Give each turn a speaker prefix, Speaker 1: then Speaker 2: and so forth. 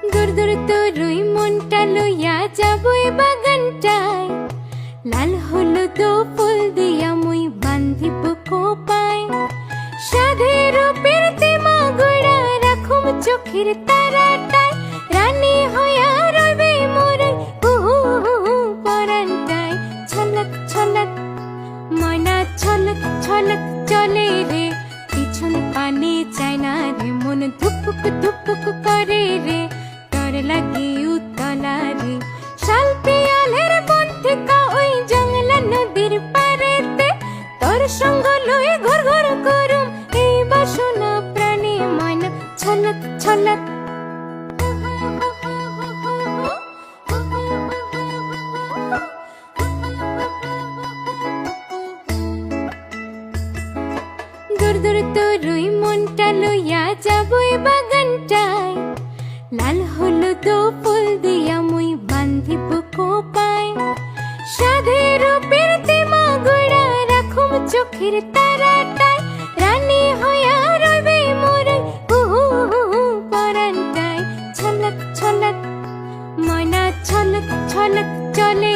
Speaker 1: দূর দূর তোরই মনটা লইয়া যাবই বাগানটায়। লাল হলুদ ফুল দিয়া মুই বান্ধিব কোপায়। সাধের রূপের তেমা গোড়া রাখুম চোখের তারাটায়। রানী হইয়া রইবে মোরে উহু উহু পরানটায়। ছলক ছলক, ময়না ছলক ছলক চলে রে। পিছন পানে চায় না রে, মন ধুপুক ধুপুক করে রে। লাগে উতলা রে শাল পিয়ালের বন থেকে ওই জংলা নদীর পারেতে তোর সঙ্গ লয়ে ঘর ঘর লাল হলুদ সাধের রূপের তেমা গোড়া রাখুম চোখের তারাটায় রানী হইয়া রইবে মোরে উহু উহু পরানটায় ছলক ছলক ময়না ছলক ছলক চলে